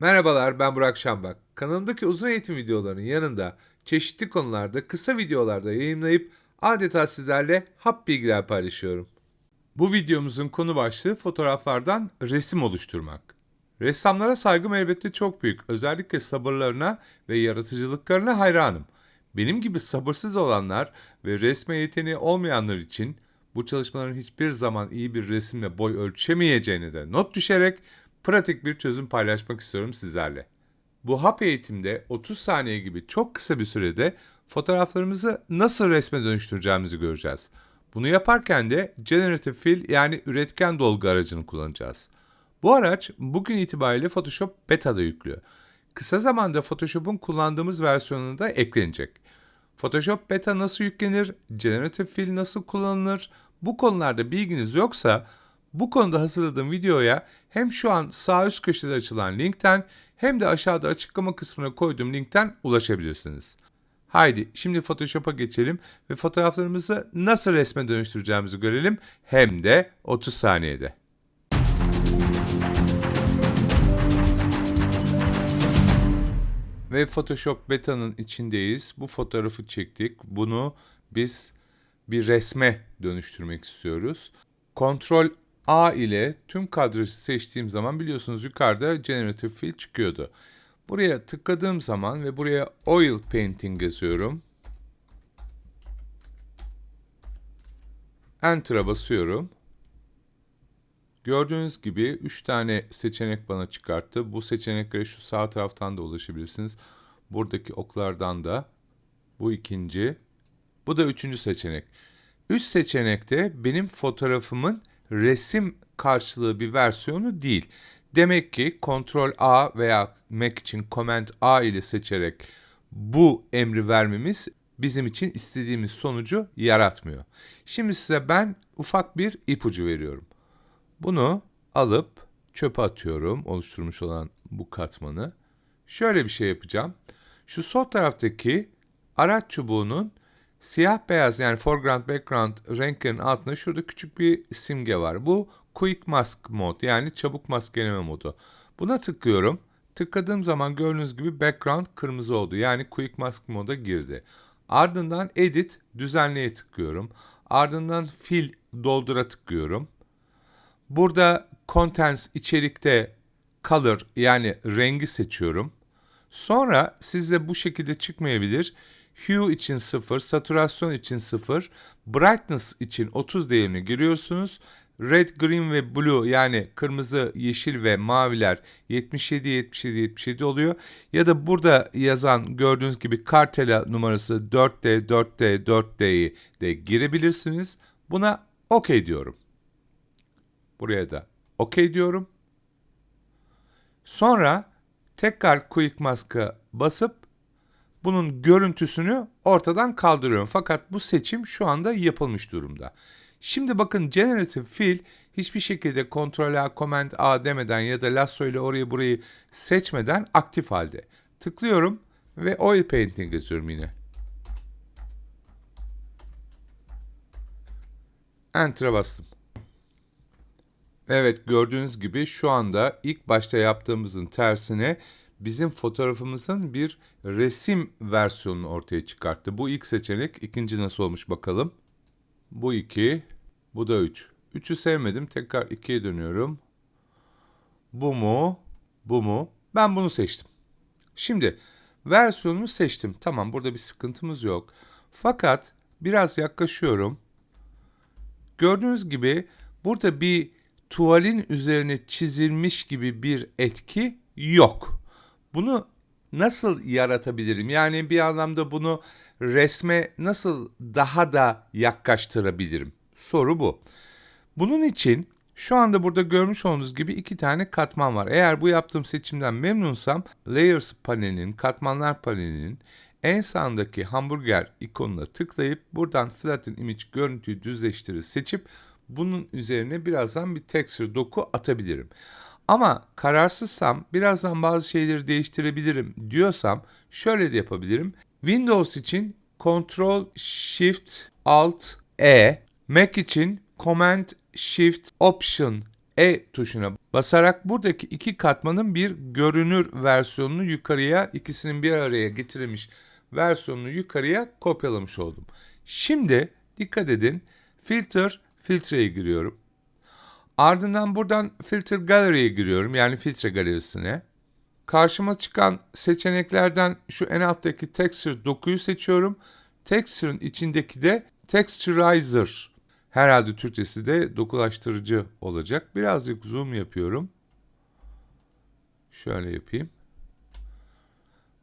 Merhabalar ben Burak Şambak. Kanalımdaki uzun eğitim videolarının yanında çeşitli konularda kısa videolarda yayınlayıp adeta sizlerle hap bilgiler paylaşıyorum. Bu videomuzun konu başlığı fotoğraflardan resim oluşturmak. Ressamlara saygım elbette çok büyük. Özellikle sabırlarına ve yaratıcılıklarına hayranım. Benim gibi sabırsız olanlar ve resme yeteneği olmayanlar için bu çalışmaların hiçbir zaman iyi bir resimle boy ölçemeyeceğini de not düşerek pratik bir çözüm paylaşmak istiyorum sizlerle. Bu hap eğitimde 30 saniye gibi çok kısa bir sürede fotoğraflarımızı nasıl resme dönüştüreceğimizi göreceğiz. Bunu yaparken de Generative Fill yani üretken dolgu aracını kullanacağız. Bu araç bugün itibariyle Photoshop Beta'da yüklü. Kısa zamanda Photoshop'un kullandığımız versiyonuna da eklenecek. Photoshop Beta nasıl yüklenir, Generative Fill nasıl kullanılır, bu konularda bilginiz yoksa bu konuda hazırladığım videoya hem şu an sağ üst köşede açılan linkten hem de aşağıda açıklama kısmına koyduğum linkten ulaşabilirsiniz. Haydi şimdi Photoshop'a geçelim ve fotoğraflarımızı nasıl resme dönüştüreceğimizi görelim hem de 30 saniyede. Ve Photoshop Beta'nın içindeyiz. Bu fotoğrafı çektik. Bunu biz bir resme dönüştürmek istiyoruz. Kontrol A ile tüm kadrajı seçtiğim zaman biliyorsunuz yukarıda Generative Fill çıkıyordu. Buraya tıkladığım zaman ve buraya Oil Painting yazıyorum. Enter'a basıyorum. Gördüğünüz gibi 3 tane seçenek bana çıkarttı. Bu seçeneklere şu sağ taraftan da ulaşabilirsiniz. Buradaki oklardan da. Bu ikinci. Bu da üçüncü seçenek. Üst seçenekte benim fotoğrafımın resim karşılığı bir versiyonu değil. Demek ki Ctrl A veya Mac için Command A ile seçerek bu emri vermemiz bizim için istediğimiz sonucu yaratmıyor. Şimdi size ben ufak bir ipucu veriyorum. Bunu alıp çöpe atıyorum oluşturmuş olan bu katmanı. Şöyle bir şey yapacağım. Şu sol taraftaki araç çubuğunun siyah beyaz yani foreground background renklerin altında şurada küçük bir simge var. Bu quick mask mod yani çabuk maskeleme modu. Buna tıklıyorum. Tıkladığım zaman gördüğünüz gibi background kırmızı oldu. Yani quick mask moda girdi. Ardından edit düzenleye tıklıyorum. Ardından fill doldura tıklıyorum. Burada contents içerikte color yani rengi seçiyorum. Sonra sizde bu şekilde çıkmayabilir. Hue için 0, saturasyon için 0, brightness için 30 değerini giriyorsunuz. Red, green ve blue yani kırmızı, yeşil ve maviler 77, 77, 77 oluyor. Ya da burada yazan gördüğünüz gibi kartela numarası 4D, 4D, 4D'yi de girebilirsiniz. Buna OK diyorum. Buraya da OK diyorum. Sonra tekrar Quick Mask'a basıp bunun görüntüsünü ortadan kaldırıyorum. Fakat bu seçim şu anda yapılmış durumda. Şimdi bakın Generative Fill hiçbir şekilde Ctrl A, Command A demeden ya da lasso ile orayı burayı seçmeden aktif halde. Tıklıyorum ve Oil Painting yazıyorum yine. Enter'a bastım. Evet gördüğünüz gibi şu anda ilk başta yaptığımızın tersine bizim fotoğrafımızın bir resim versiyonunu ortaya çıkarttı. Bu ilk seçenek. İkinci nasıl olmuş bakalım. Bu iki. Bu da üç. Üçü sevmedim. Tekrar ikiye dönüyorum. Bu mu? Bu mu? Ben bunu seçtim. Şimdi versiyonumu seçtim. Tamam burada bir sıkıntımız yok. Fakat biraz yaklaşıyorum. Gördüğünüz gibi burada bir tuvalin üzerine çizilmiş gibi bir etki yok. Bunu nasıl yaratabilirim? Yani bir anlamda bunu resme nasıl daha da yaklaştırabilirim? Soru bu. Bunun için şu anda burada görmüş olduğunuz gibi iki tane katman var. Eğer bu yaptığım seçimden memnunsam Layers panelinin, katmanlar panelinin en sağındaki hamburger ikonuna tıklayıp buradan Flatten Image görüntüyü düzleştirir seçip bunun üzerine birazdan bir texture doku atabilirim. Ama kararsızsam birazdan bazı şeyleri değiştirebilirim diyorsam şöyle de yapabilirim. Windows için Ctrl Shift Alt E, Mac için Command Shift Option E tuşuna basarak buradaki iki katmanın bir görünür versiyonunu yukarıya, ikisinin bir araya getirilmiş versiyonunu yukarıya kopyalamış oldum. Şimdi dikkat edin, filter, filtreye giriyorum. Ardından buradan filter gallery'e giriyorum, yani filtre galerisine. Karşıma çıkan seçeneklerden şu en alttaki texture dokuyu seçiyorum. Texture'ın içindeki de texturizer. Herhalde Türkçesi de dokulaştırıcı olacak. Birazcık zoom yapıyorum. Şöyle yapayım.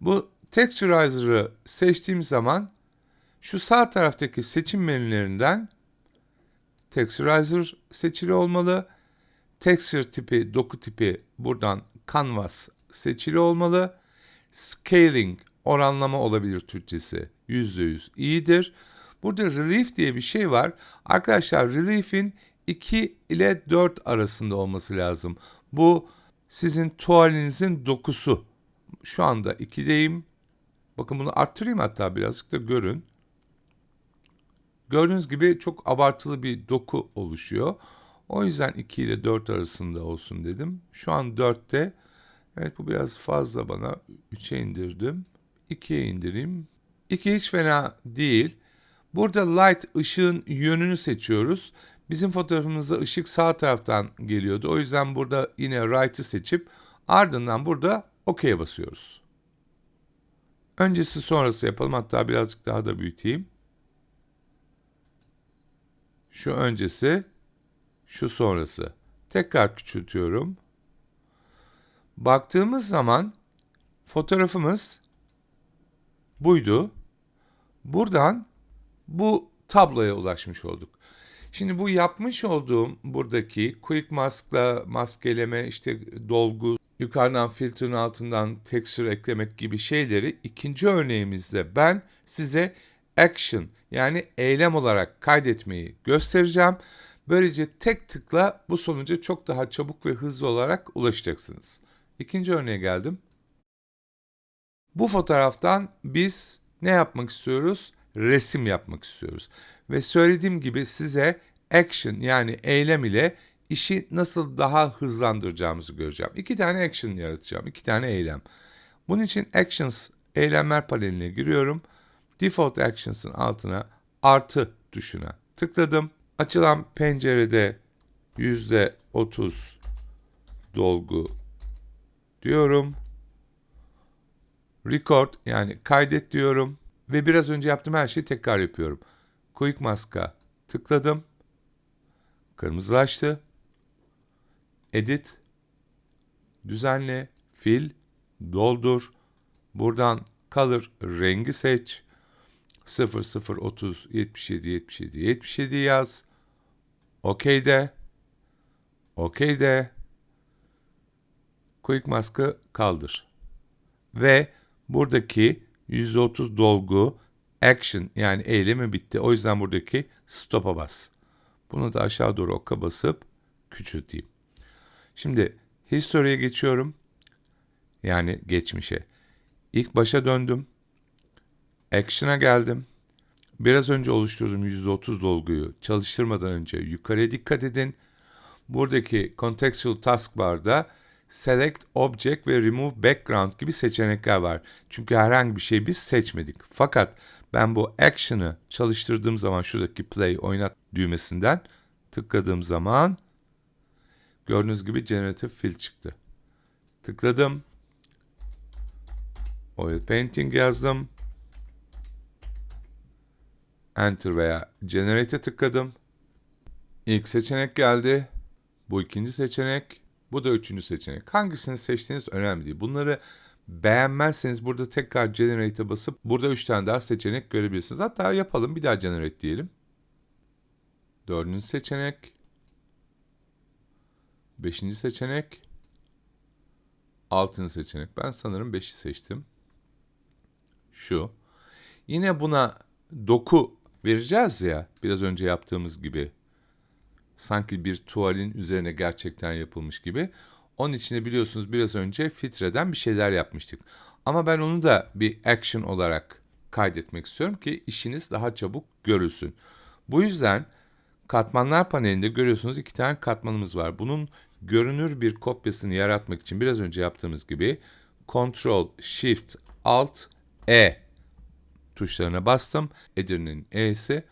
Bu texturizer'ı seçtiğim zaman şu sağ taraftaki seçim menülerinden texturizer seçili olmalı. Texture tipi, doku tipi buradan canvas seçili olmalı. Scaling, oranlama olabilir Türkçesi. %100 iyidir. Burada relief diye bir şey var. Arkadaşlar relief'in 2 ile 4 arasında olması lazım. Bu sizin tuvalinizin dokusu. Şu anda 2'deyim. Bakın bunu arttırayım hatta birazcık da görün. Gördüğünüz gibi çok abartılı bir doku oluşuyor. O yüzden 2 ile 4 arasında olsun dedim. Şu an 4'te. Evet bu biraz fazla bana. 3'e indirdim. 2'ye indireyim. 2 hiç fena değil. Burada light ışığın yönünü seçiyoruz. Bizim fotoğrafımızda ışık sağ taraftan geliyordu. O yüzden burada yine right'ı seçip ardından burada OK'ye basıyoruz. Öncesi sonrası yapalım. Hatta birazcık daha da büyüteyim. Şu öncesi, şu sonrası. Tekrar küçültüyorum. Baktığımız zaman fotoğrafımız buydu. Buradan bu tabloya ulaşmış olduk. Şimdi bu yapmış olduğum buradaki quick mask'la maskeleme, işte dolgu, yukarıdan filtrenin altından texture eklemek gibi şeyleri ikinci örneğimizde ben size action yani eylem olarak kaydetmeyi göstereceğim. Böylece tek tıkla bu sonuca çok daha çabuk ve hızlı olarak ulaşacaksınız. İkinci örneğe geldim. Bu fotoğraftan biz ne yapmak istiyoruz? Resim yapmak istiyoruz. Ve söylediğim gibi size action yani eylem ile işi nasıl daha hızlandıracağımızı göreceğim. İki tane action yaratacağım. iki tane eylem. Bunun için actions eylemler paneline giriyorum. Default actions'ın altına artı tuşuna tıkladım. Açılan pencerede %30 dolgu diyorum. Record yani kaydet diyorum. Ve biraz önce yaptığım her şeyi tekrar yapıyorum. Quick Mask'a tıkladım. Kırmızılaştı. Edit. Düzenle. Fil. Doldur. Buradan Color rengi seç. 00 30 77 77 77 yaz. OK de. OK de. Quick Mask'ı kaldır. Ve buradaki %30 dolgu action yani eylemi bitti. O yüzden buradaki stop'a bas. Bunu da aşağı doğru ok'a basıp küçülteyim. Şimdi history'e geçiyorum. Yani geçmişe. İlk başa döndüm. Action'a geldim. Biraz önce oluşturduğum %30 dolguyu çalıştırmadan önce yukarıya dikkat edin. Buradaki Contextual Taskbar'da Select Object ve Remove Background gibi seçenekler var. Çünkü herhangi bir şey biz seçmedik. Fakat ben bu action'ı çalıştırdığım zaman şuradaki play oynat düğmesinden tıkladığım zaman gördüğünüz gibi Generative Fill çıktı. Tıkladım. Oil Painting yazdım. Enter veya Generate'e tıkladım. İlk seçenek geldi. Bu ikinci seçenek. Bu da üçüncü seçenek. Hangisini seçtiğiniz önemli değil. Bunları beğenmezseniz burada tekrar Generate'e basıp burada üç tane daha seçenek görebilirsiniz. Hatta yapalım bir daha Generate diyelim. Dördüncü seçenek. Beşinci seçenek. Altıncı seçenek. Ben sanırım beşi seçtim. Şu. Yine buna doku vereceğiz ya biraz önce yaptığımız gibi. Sanki bir tuvalin üzerine gerçekten yapılmış gibi. Onun içine biliyorsunuz biraz önce filtreden bir şeyler yapmıştık. Ama ben onu da bir action olarak kaydetmek istiyorum ki işiniz daha çabuk görülsün. Bu yüzden katmanlar panelinde görüyorsunuz iki tane katmanımız var. Bunun görünür bir kopyasını yaratmak için biraz önce yaptığımız gibi Ctrl Shift Alt E tuşlarına bastım. Edirne'nin E'si.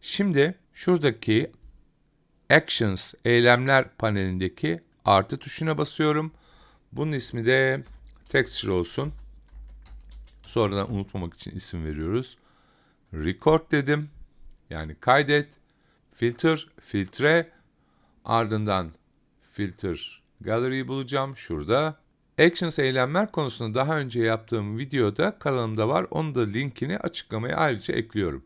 Şimdi şuradaki Actions eylemler panelindeki artı tuşuna basıyorum. Bunun ismi de Texture olsun. Sonradan unutmamak için isim veriyoruz. Record dedim. Yani kaydet. Filter, filtre. Ardından filter gallery'yi bulacağım. Şurada. Actions eylemler konusunda daha önce yaptığım videoda kanalımda var. Onun da linkini açıklamaya ayrıca ekliyorum.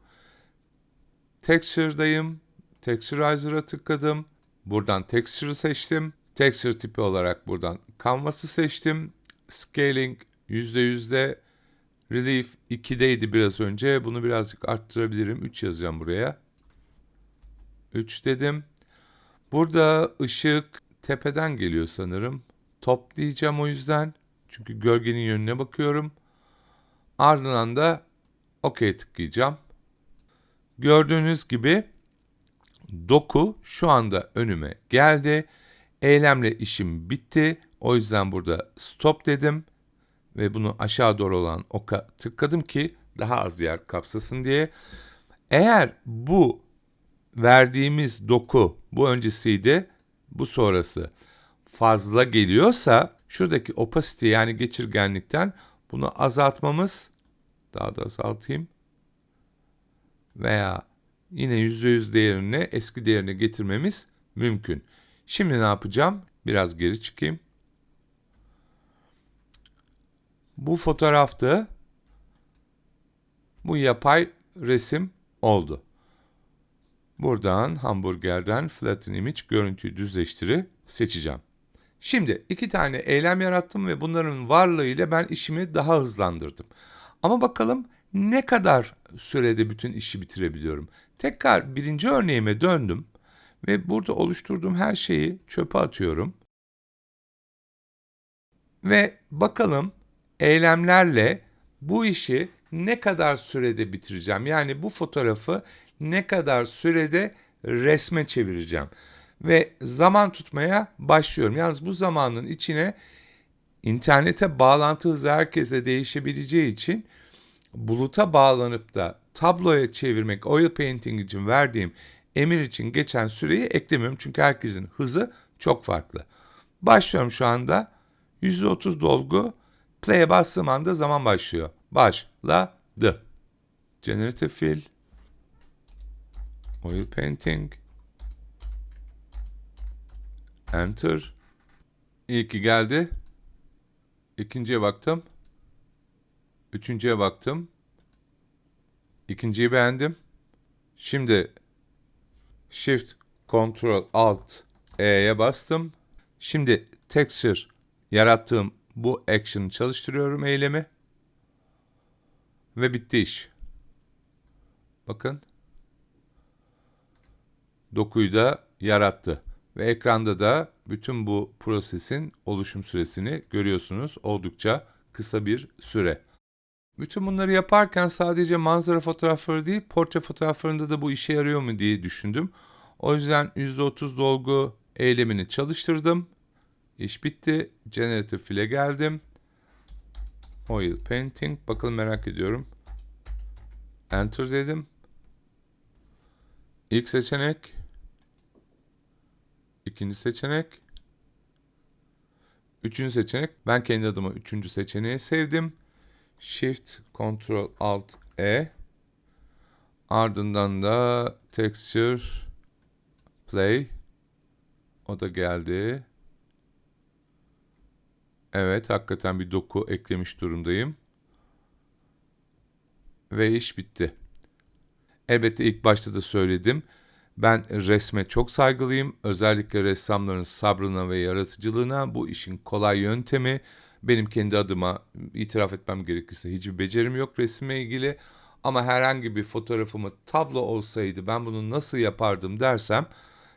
Texture'dayım. Texturizer'a tıkladım. Buradan Texture'ı seçtim. Texture tipi olarak buradan Canvas'ı seçtim. Scaling %yüzde. Relief 2'deydi biraz önce. Bunu birazcık arttırabilirim. 3 yazacağım buraya. 3 dedim. Burada ışık tepeden geliyor sanırım. Top diyeceğim o yüzden. Çünkü gölgenin yönüne bakıyorum. Ardından da OK tıklayacağım. Gördüğünüz gibi doku şu anda önüme geldi. Eylemle işim bitti. O yüzden burada stop dedim ve bunu aşağı doğru olan oka tıkladım ki daha az yer kapsasın diye. Eğer bu verdiğimiz doku bu öncesiydi, bu sonrası fazla geliyorsa şuradaki opacity yani geçirgenlikten bunu azaltmamız daha da azaltayım veya yine %100 değerini eski değerine getirmemiz mümkün. Şimdi ne yapacağım? Biraz geri çıkayım. Bu fotoğraftı. Bu yapay resim oldu. Buradan hamburgerden flatten image görüntüyü düzleştiri seçeceğim. Şimdi iki tane eylem yarattım ve bunların varlığıyla ben işimi daha hızlandırdım. Ama bakalım ne kadar sürede bütün işi bitirebiliyorum. Tekrar birinci örneğime döndüm ve burada oluşturduğum her şeyi çöpe atıyorum. Ve bakalım eylemlerle bu işi ne kadar sürede bitireceğim? Yani bu fotoğrafı ne kadar sürede resme çevireceğim? Ve zaman tutmaya başlıyorum. Yalnız bu zamanın içine internete bağlantı hızı herkese değişebileceği için buluta bağlanıp da tabloya çevirmek oil painting için verdiğim emir için geçen süreyi eklemiyorum. Çünkü herkesin hızı çok farklı. Başlıyorum şu anda. %30 dolgu. Play'e bastığım anda zaman başlıyor. Başladı. Generative fill. Oil painting. Enter. İlki geldi. İkinciye baktım. Üçüncüye baktım. İkinciyi beğendim. Şimdi Shift Ctrl Alt E'ye bastım. Şimdi texture yarattığım bu action'ı çalıştırıyorum eylemi. Ve bitti iş. Bakın. Dokuyu da yarattı. Ve ekranda da bütün bu prosesin oluşum süresini görüyorsunuz. Oldukça kısa bir süre. Bütün bunları yaparken sadece manzara fotoğrafları değil, portre fotoğraflarında da bu işe yarıyor mu diye düşündüm. O yüzden %30 dolgu eylemini çalıştırdım. İş bitti. Generative Fill'e geldim. Oil Painting. Bakalım merak ediyorum. Enter dedim. İlk seçenek. İkinci seçenek. Üçüncü seçenek. Ben kendi adıma üçüncü seçeneği sevdim. Shift Ctrl Alt E. Ardından da Texture Play. O da geldi. Evet, hakikaten bir doku eklemiş durumdayım. Ve iş bitti. Elbette ilk başta da söyledim. Ben resme çok saygılıyım. Özellikle ressamların sabrına ve yaratıcılığına bu işin kolay yöntemi. Benim kendi adıma itiraf etmem gerekirse hiçbir becerim yok resimle ilgili. Ama herhangi bir fotoğrafımı tablo olsaydı ben bunu nasıl yapardım dersem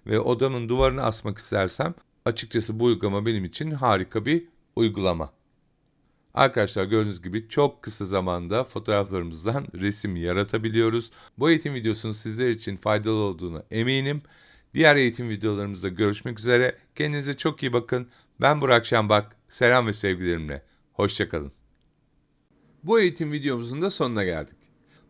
ve odamın duvarına asmak istersem açıkçası bu uygulama benim için harika bir uygulama. Arkadaşlar gördüğünüz gibi çok kısa zamanda fotoğraflarımızdan resim yaratabiliyoruz. Bu eğitim videosunun sizler için faydalı olduğunu eminim. Diğer eğitim videolarımızda görüşmek üzere. Kendinize çok iyi bakın. Ben Burak Şambak. Selam ve sevgilerimle. Hoşçakalın. Bu eğitim videomuzun da sonuna geldik.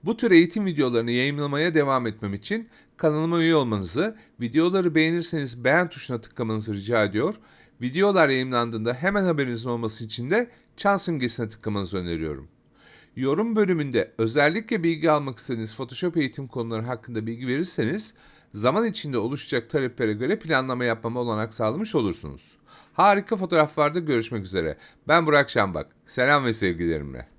Bu tür eğitim videolarını yayınlamaya devam etmem için kanalıma üye olmanızı, videoları beğenirseniz beğen tuşuna tıklamanızı rica ediyor. Videolar yayınlandığında hemen haberinizin olması için de çan simgesine tıklamanızı öneriyorum. Yorum bölümünde özellikle bilgi almak istediğiniz Photoshop eğitim konuları hakkında bilgi verirseniz zaman içinde oluşacak taleplere göre planlama yapmama olanak sağlamış olursunuz. Harika fotoğraflarda görüşmek üzere. Ben Burak Şambak. Selam ve sevgilerimle.